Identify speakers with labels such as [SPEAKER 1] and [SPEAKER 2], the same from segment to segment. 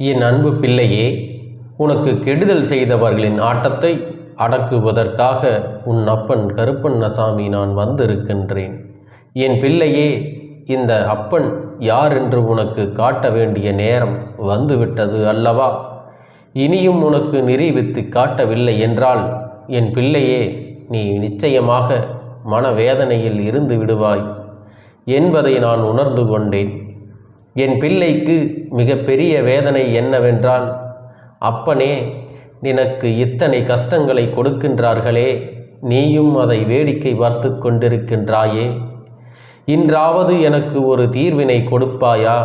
[SPEAKER 1] என் அன்பு பிள்ளையே உனக்கு கெடுதல் செய்தவர்களின் ஆட்டத்தை அடக்குவதற்காக உன் அப்பன் கருப்பண்ணசாமி நான் வந்திருக்கின்றேன். என் பிள்ளையே இந்த அப்பன் யார் என்று உனக்கு காட்ட வேண்டிய நேரம் வந்துவிட்டது அல்லவா? இனியும் உனக்கு நிரூபித்து காட்டவில்லை என்றால் என் பிள்ளையே நீ நிச்சயமாக மனவேதனையில் இருந்து விடுவாய். என்பதை நான் உணர்ந்து கொண்டேன். என் பிள்ளைக்கு மிகப்பெரிய வேதனை என்னவென்றால் அப்பனே நினக்கு இத்தனை கஷ்டங்களை கொடுக்கின்றார்களே நீயும் அதை வேடிக்கை பார்த்து கொண்டிருக்கின்றாயே. இன்றாவது எனக்கு ஒரு தீர்வினை கொடுப்பாயா?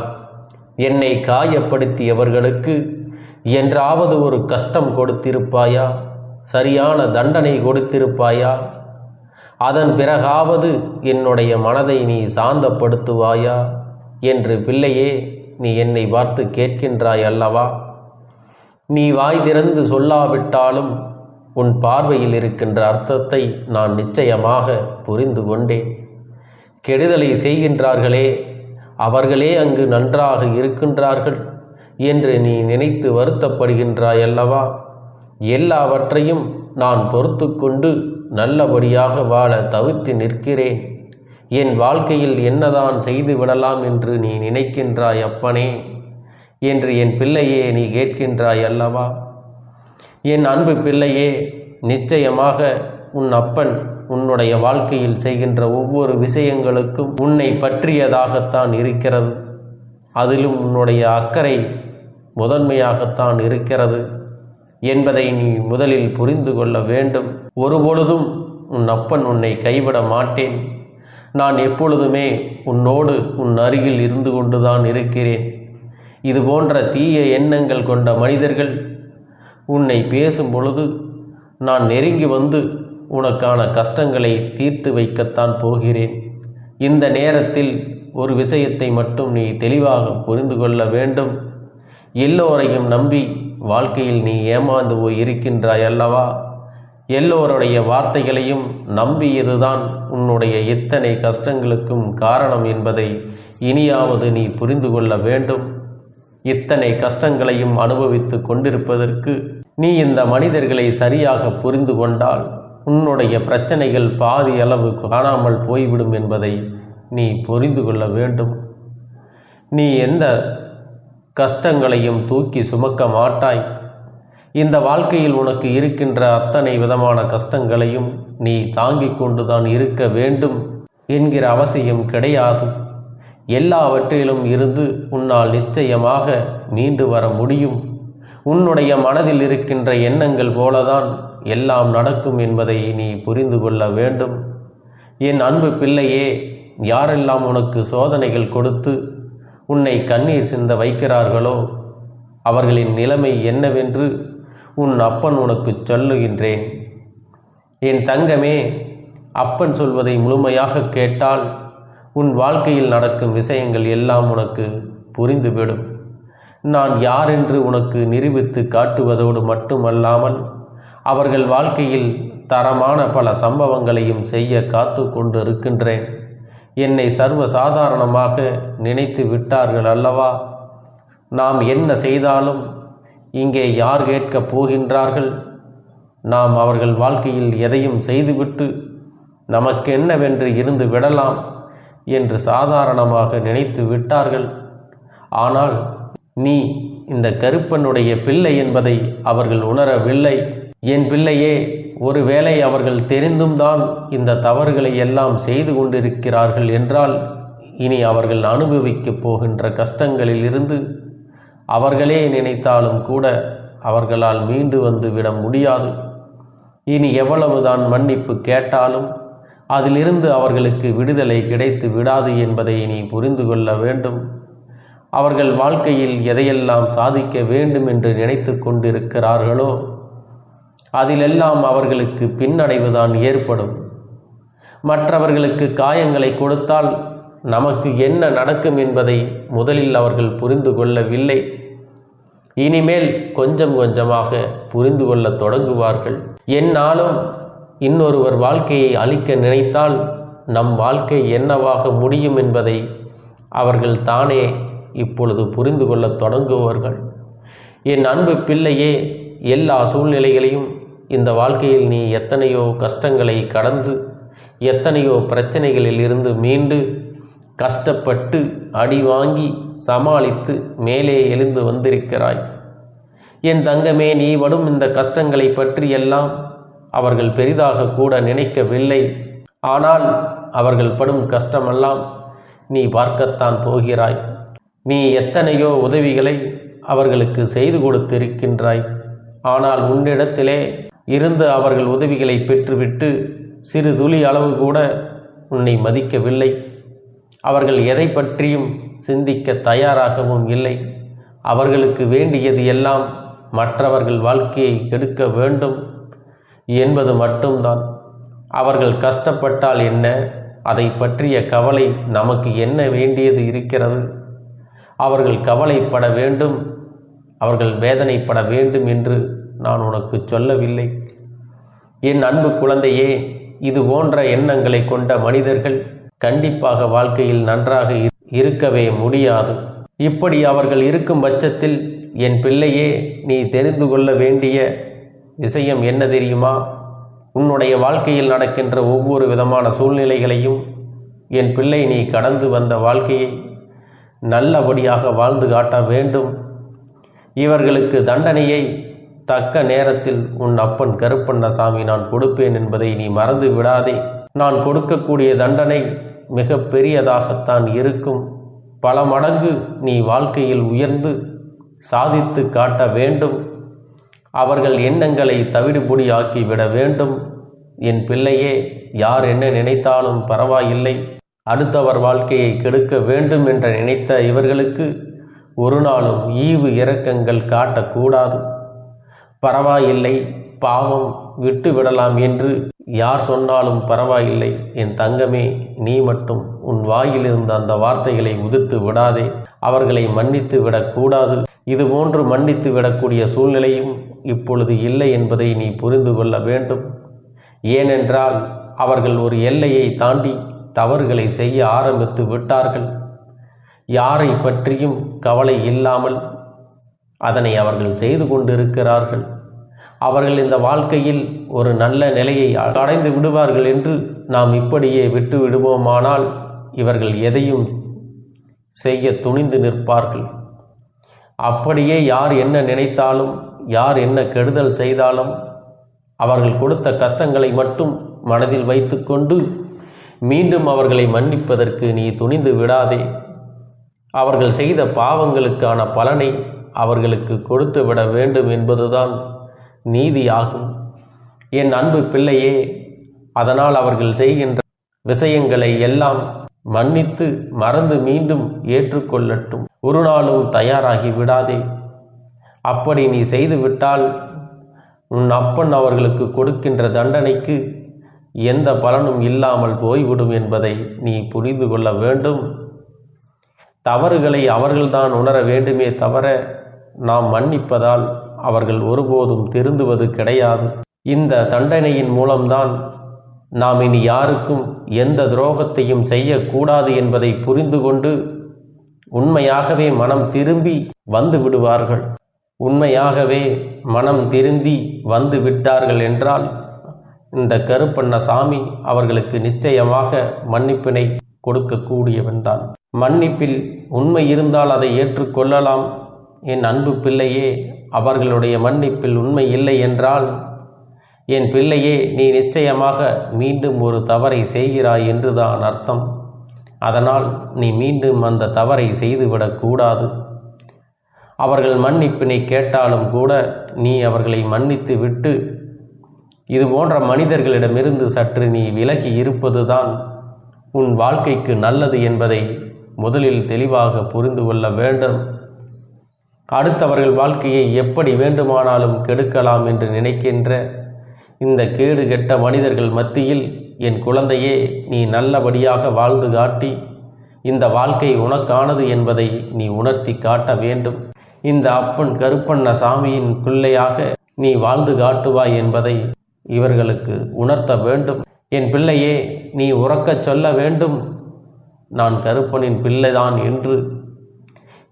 [SPEAKER 1] என்னை காயப்படுத்தியவர்களுக்கு என்றாவது ஒரு கஷ்டம் கொடுத்திருப்பாயா? சரியான தண்டனை கொடுத்திருப்பாயா? அதன் பிறகாவது என்னுடைய மனதை நீ சாந்தப்படுத்துவாயா? என்று பிள்ளையே நீ என்னை பார்த்து கேட்கின்றாய் அல்லவா? நீ வாய் திறந்து சொல்லாவிட்டாலும் உன் பார்வையில் இருக்கின்ற அர்த்தத்தை நான் நிச்சயமாக புரிந்து கொண்டேன். கெடுதலை செய்கின்றார்களே அவர்களே அங்கு நன்றாக இருக்கின்றார்கள் என்று நீ நினைத்து வருத்தப்படுகின்றாய் அல்லவா? எல்லாவற்றையும் நான் பொறுத்து கொண்டு நல்லபடியாக வாழ தவிர்த்து நிற்கிறேன். என் வாழ்க்கையில் என்னதான் செய்து விடலாம் என்று நீ நினைக்கின்றாய் அப்பனே? என்று என் பிள்ளையே நீ கேட்கின்றாய் அல்லவா? என் அன்பு பிள்ளையே நிச்சயமாக உன் அப்பன் உன்னுடைய வாழ்க்கையில் செய்கின்ற ஒவ்வொரு விஷயங்களுக்கும் உன்னை பற்றியதாகத்தான் இருக்கிறது. அதிலும் உன்னுடைய அக்கறை முதன்மையாகத்தான் இருக்கிறது என்பதை நீ முதலில் புரிந்து கொள்ள வேண்டும். ஒருபொழுதும் உன் அப்பன் உன்னை கைவிட மாட்டேன். நான் எப்பொழுதுமே உன்னோடு உன் அருகில் இருந்து கொண்டுதான் இருக்கிறேன். இது போன்ற தீய எண்ணங்கள் கொண்ட மனிதர்கள் உன்னை பேசும் பொழுது நான் நெருங்கி வந்து உனக்கான கஷ்டங்களை தீர்த்து வைக்கத்தான் போகிறேன். இந்த நேரத்தில் ஒரு விஷயத்தை மட்டும் நீ தெளிவாக புரிந்து கொள்ள வேண்டும். எல்லோரையும் நம்பி வாழ்க்கையில் நீ ஏமாந்து போய் இருக்கின்றாய் அல்லவா எல்லோருடைய வார்த்தைகளையும் நம்பியதுதான் உன்னுடைய இத்தனை கஷ்டங்களுக்கும் காரணம் என்பதை இனியாவது நீ புரிந்து கொள்ள வேண்டும். இத்தனை கஷ்டங்களையும் அனுபவித்து கொண்டிருப்பதற்கு நீ இந்த மனிதர்களை சரியாக புரிந்து கொண்டால் உன்னுடைய பிரச்சனைகள் பாதி அளவு காணாமல் போய்விடும் என்பதை நீ புரிந்து கொள்ள வேண்டும். நீ எந்த கஷ்டங்களையும் தூக்கி சுமக்க மாட்டாய். இந்த வாழ்க்கையில் உனக்கு இருக்கின்ற அத்தனை விதமான கஷ்டங்களையும் நீ தாங்கிக் கொண்டுதான் இருக்க வேண்டும் என்கிற அவசியம் கிடையாது. எல்லாவற்றிலும் இருந்து உன்னால் நிச்சயமாக மீண்டு வர முடியும். உன்னுடைய மனதில் இருக்கின்ற எண்ணங்கள் போலதான் எல்லாம் நடக்கும் என்பதை நீ புரிந்து கொள்ள வேண்டும். என் அன்பு பிள்ளையே யாரெல்லாம் உனக்கு சோதனைகள் கொடுத்து உன்னை கண்ணீர் சிந்த வைக்கிறார்களோ அவர்களின் நிலைமை என்னவென்று உன் அப்பன் உனக்கு சொல்லுகின்றேன். என் தங்கமே அப்பன் சொல்வதை முழுமையாக கேட்டால் உன் வாழ்க்கையில் நடக்கும் விஷயங்கள் எல்லாம் உனக்கு புரிந்துவிடும். நான் யார் என்று உனக்கு நிரூபித்து காட்டுவதோடு மட்டுமல்லாமல் அவர்கள் வாழ்க்கையில் தரமான பல சம்பவங்களையும் செய்ய காத்து கொண்டு இருக்கின்றேன் என்னை சர்வ சாதாரணமாக நினைத்து விட்டார்கள் அல்லவா? நாம் என்ன செய்தாலும் இங்கே யார் கேட்கப் போகின்றார்கள்? நாம் அவர்கள் வாழ்க்கையில் எதையும் செய்துவிட்டு நமக்கு என்னவென்று இருந்து விடலாம் என்று சாதாரணமாக நினைத்து விட்டார்கள். ஆனால் நீ இந்த கருப்பனுடைய பிள்ளை என்பதை அவர்கள் உணரவில்லை. என் பிள்ளையே ஒருவேளை அவர்கள் தெரிந்தும் தான் இந்த தவறுகளை எல்லாம் செய்து கொண்டிருக்கிறார்கள் என்றால் இனி அவர்கள் அனுபவிக்கப் போகின்ற கஷ்டங்களில் இருந்து அவர்களே நினைத்தாலும் கூட அவர்களால் மீண்டு வந்து விட முடியாது. இனி எவ்வளவுதான் மன்னிப்பு கேட்டாலும் அதிலிருந்து அவர்களுக்கு விடுதலை கிடைத்து விடாது என்பதை நீ புரிந்து கொள்ள வேண்டும். அவர்கள் வாழ்க்கையில் எதையெல்லாம் சாதிக்க வேண்டும் என்று நினைத்து கொண்டிருக்கிறார்களோ அதிலெல்லாம் அவர்களுக்கு பின்னடைவுதான் ஏற்படும். மற்றவர்களுக்கு காயங்களை கொடுத்தால் நமக்கு என்ன நடக்கும் என்பதை முதலில் அவர்கள் புரிந்து கொள்ளவில்லை. இனிமேல் கொஞ்சம் கொஞ்சமாக புரிந்து கொள்ள தொடங்குவார்கள். என்னாலும் இன்னொருவர் வாழ்க்கையை அழிக்க நினைத்தால் நம் வாழ்க்கை என்னவாக முடியும் என்பதை அவர்கள் தானே இப்பொழுது புரிந்து கொள்ளத் தொடங்குவார்கள். என் அன்பு பிள்ளையே எல்லா சூழ்நிலைகளையும் இந்த வாழ்க்கையில் நீ எத்தனையோ கஷ்டங்களை கடந்து எத்தனையோ பிரச்சனைகளில் இருந்து மீண்டு கஷ்டப்பட்டு அடி வாங்கி சமாளித்து மேலே எழுந்து வந்திருக்கிறாய். என் தங்கமே நீ படும் இந்த கஷ்டங்களை பற்றியெல்லாம் அவர்கள் பெரிதாக கூட நினைக்கவில்லை. ஆனால் அவர்கள் படும் கஷ்டமெல்லாம் நீ பார்க்கத்தான் போகிறாய். நீ எத்தனையோ உதவிகளை அவர்களுக்கு செய்து கொடுத்திருக்கின்றாய். ஆனால் உன்னிடத்திலே இருந்து அவர்கள் உதவிகளை பெற்றுவிட்டு சிறு துளி அளவு கூட உன்னை மதிக்கவில்லை. அவர்கள் எதை பற்றியும் சிந்திக்க தயாராகவும் இல்லை. அவர்களுக்கு வேண்டியது எல்லாம் மற்றவர்கள் வாழ்க்கையை கெடுக்க வேண்டும் என்பது மட்டும்தான். அவர்கள் கஷ்டப்பட்டால் என்ன? அதை பற்றிய கவலை நமக்கு என்ன வேண்டியது இருக்கிறது? அவர்கள் கவலைப்பட வேண்டும். அவர்கள் வேதனைப்பட வேண்டும் என்று நான் உனக்கு சொல்லவில்லை. என் அன்பு குழந்தையே இது போன்ற எண்ணங்களை கொண்ட மனிதர்கள் கண்டிப்பாக வாழ்க்கையில் நன்றாக இரு- இருக்கவே முடியாது. இப்படி அவர்கள் இருக்கும் பட்சத்தில் என் பிள்ளையே நீ தெரிந்து கொள்ள வேண்டிய விஷயம் என்ன தெரியுமா? உன்னுடைய வாழ்க்கையில் நடக்கின்ற ஒவ்வொரு விதமான சூழ்நிலைகளையும் என் பிள்ளை நீ கடந்து வந்த வாழ்க்கையை நல்லபடியாக வாழ்ந்து காட்ட வேண்டும். இவர்களுக்கு தண்டனையை தக்க நேரத்தில் உன் அப்பன் கருப்பண்ணசாமி நான் கொடுப்பேன் என்பதை நீ மறந்து விடாதே. நான் கொடுக்கக்கூடிய தண்டனை மிக பெரியதாகத்தான் இருக்கும். பல மடங்கு நீ வாழ்க்கையில் உயர்ந்து சாதித்து காட்ட வேண்டும். அவர்கள் எண்ணங்களை தவிடுபொடியாக்கி விட வேண்டும். என் பிள்ளையே யார் என்ன நினைத்தாலும் பரவாயில்லை. அடுத்தவர் வாழ்க்கையை கெடுக்க வேண்டும் என்று நினைத்த இவர்களுக்கு ஒரு நாளும் ஈவு இரக்கங்கள் காட்டக்கூடாது. பரவாயில்லை பாவம் விட்டு விடலாம் என்று யார் சொன்னாலும் பரவாயில்லை. என் தங்கமே நீ மட்டும் உன் வாயிலிருந்த அந்த வார்த்தைகளை உதிர்த்து விடாதே. அவர்களை மன்னித்து விடக்கூடாது. இதுபோன்று மன்னித்து விடக்கூடிய சூழ்நிலையும் இப்பொழுது இல்லை என்பதை நீ புரிந்து கொள்ள வேண்டும். ஏனென்றால் அவர்கள் ஒரு எல்லையை தாண்டி தவறுகளை செய்ய ஆரம்பித்து விட்டார்கள். யாரை பற்றியும் கவலை இல்லாமல் அதனை அவர்கள் செய்து கொண்டிருக்கிறார்கள். அவர்கள் இந்த வாழ்க்கையில் ஒரு நல்ல நிலையை அடைந்து விடுவார்கள் என்று நாம் இப்படியே விட்டு விடுவோமானால் இவர்கள் எதையும் செய்ய துணிந்து நிற்பார்கள். அப்படியே யார் என்ன நினைத்தாலும் யார் என்ன கெடுதல் செய்தாலும் அவர்கள் கொடுத்த கஷ்டங்களை மட்டும் மனதில் வைத்துக்கொண்டு மீண்டும் அவர்களை மன்னிப்பதற்கு நீ துணிந்து விடாதே. அவர்கள் செய்த பாவங்களுக்கான பலனை அவர்களுக்கு கொடுத்து விட வேண்டும் என்பதுதான் நீதியாகும். என் அன்பு பிள்ளையே அதனால் அவர்கள் செய்கின்ற விஷயங்களை எல்லாம் மன்னித்து மறந்து மீண்டும் ஏற்றுக்கொள்ளட்டும். ஒரு நாளும் தயாராகி விடாதே. அப்படி நீ செய்துவிட்டால் உன் அப்பன் அவர்களுக்கு கொடுக்கின்ற தண்டனைக்கு எந்த பலனும் இல்லாமல் போய்விடும் என்பதை நீ புரிந்து கொள்ள வேண்டும். தவறுகளை அவர்கள்தான் உணர வேண்டுமே தவிர நாம் மன்னிப்பதால் அவர்கள் ஒருபோதும் திருந்துவது கிடையாது. இந்த தண்டனையின் மூலம்தான் நாம் இனி யாருக்கும் எந்த துரோகத்தையும் செய்யக்கூடாது என்பதை புரிந்து கொண்டு உண்மையாகவே மனம் திரும்பி வந்து விடுவார்கள். உண்மையாகவே மனம் திருந்தி வந்து விட்டார்கள் என்றால் இந்த கருப்பண்ண சாமி அவர்களுக்கு நிச்சயமாக மன்னிப்பினை கொடுக்கக்கூடியவன்தான் மன்னிப்பில் உண்மை இருந்தால் அதை ஏற்றுக்கொள்ளலாம். என் அன்பு பிள்ளையே அவர்களுடைய மன்னிப்பில் உண்மை இல்லை என்றால் என் பிள்ளையே நீ நிச்சயமாக மீண்டும் ஒரு தவறை செய்கிறாய் என்றுதான் அர்த்தம். அதனால் நீ மீண்டும் அந்த தவறை செய்துவிடக்கூடாது அவர்கள் மன்னிப்பினை கேட்டாலும் கூட நீ அவர்களை மன்னித்து விட்டு இது போன்ற மனிதர்களிடமிருந்து சற்று நீ விலகி இருப்பதுதான் உன் வாழ்க்கைக்கு நல்லது என்பதை முதலில் தெளிவாக புரிந்து கொள்ள வேண்டும். அடுத்தவர்கள் வாழ்க்கையை எப்படி வேண்டுமானாலும் கெடுக்கலாம் என்று நினைக்கின்ற இந்த கேடு கெட்ட மனிதர்கள் மத்தியில் என் குழந்தையே நீ நல்லபடியாக வாழ்ந்து காட்டி இந்த வாழ்க்கை உனக்கானது என்பதை நீ உணர்த்தி காட்ட வேண்டும். இந்த அப்பன் கருப்பண்ண சாமியின் பிள்ளையாக நீ வாழ்ந்து காட்டுவாய் என்பதை இவர்களுக்கு உணர்த்த வேண்டும். என் பிள்ளையே நீ உறக்கச் சொல்ல வேண்டும். நான் கருப்பனின் பிள்ளைதான் என்று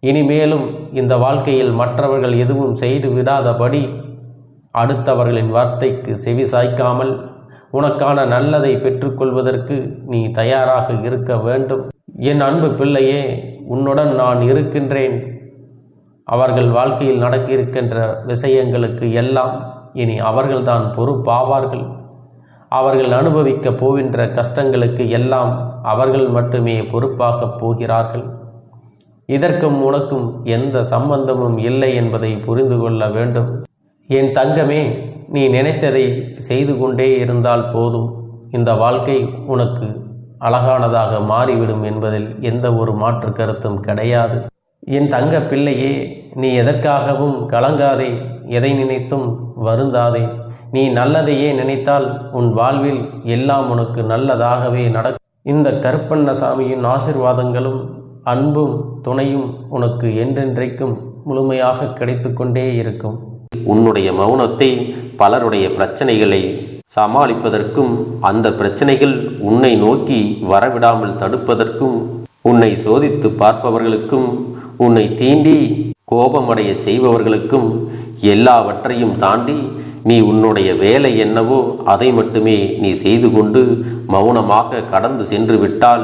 [SPEAKER 1] இனிமேலும் இந்த வாழ்க்கையில் மற்றவர்கள் எதுவும் செய்து விடாதபடி அடுத்தவர்களின் வார்த்தைக்கு செவி சாய்க்காமல் உனக்கான நல்லதை பெற்றுக்கொள்வதற்கு நீ தயாராக இருக்க வேண்டும். என் அன்பு பிள்ளையே உன்னுடன் நான் இருக்கின்றேன். அவர்கள் வாழ்க்கையில் நடக்க இருக்கின்ற விஷயங்களுக்கு எல்லாம் இனி அவர்கள்தான் பொறுப்பாவார்கள். அவர்கள் அனுபவிக்கப் போகின்ற கஷ்டங்களுக்கு எல்லாம் அவர்கள் மட்டுமே பொறுப்பாகப் போகிறார்கள். இதற்கும் உனக்கும் எந்த சம்பந்தமும் இல்லை என்பதை புரிந்து கொள்ள வேண்டும். என் தங்கமே நீ நினைத்ததை செய்து கொண்டே இருந்தால் போதும். இந்த வாழ்க்கை உனக்கு அழகானதாக மாறிவிடும் என்பதில் எந்த ஒரு மாற்று கருத்தும் கிடையாது. என் தங்க பிள்ளையே நீ எதற்காகவும் கலங்காதே எதை நினைத்தும் வருந்தாதே. நீ நல்லதையே நினைத்தால் உன் வாழ்வில் எல்லாம் உனக்கு நல்லதாகவே நடக்கும். இந்த கருப்பண்ணசாமியின் ஆசிர்வாதங்களும் அன்பும் துணையும் உனக்கு என்றென்றைக்கும் முழுமையாக கிடைத்துக்கொண்டே இருக்கும்.
[SPEAKER 2] உன்னுடைய மௌனத்தை பலருடைய பிரச்சனைகளை சமாளிப்பதற்கும் அந்த பிரச்சனைகள் உன்னை நோக்கி வரவிடாமல் தடுப்பதற்கும் உன்னை சோதித்து பார்ப்பவர்களுக்கும் உன்னை தீண்டி கோபமடைய செய்பவர்களுக்கும் எல்லாவற்றையும் தாண்டி நீ உன்னுடைய வேலை என்னவோ அதை மட்டுமே நீ செய்து கொண்டு மௌனமாக கடந்து சென்று விட்டால்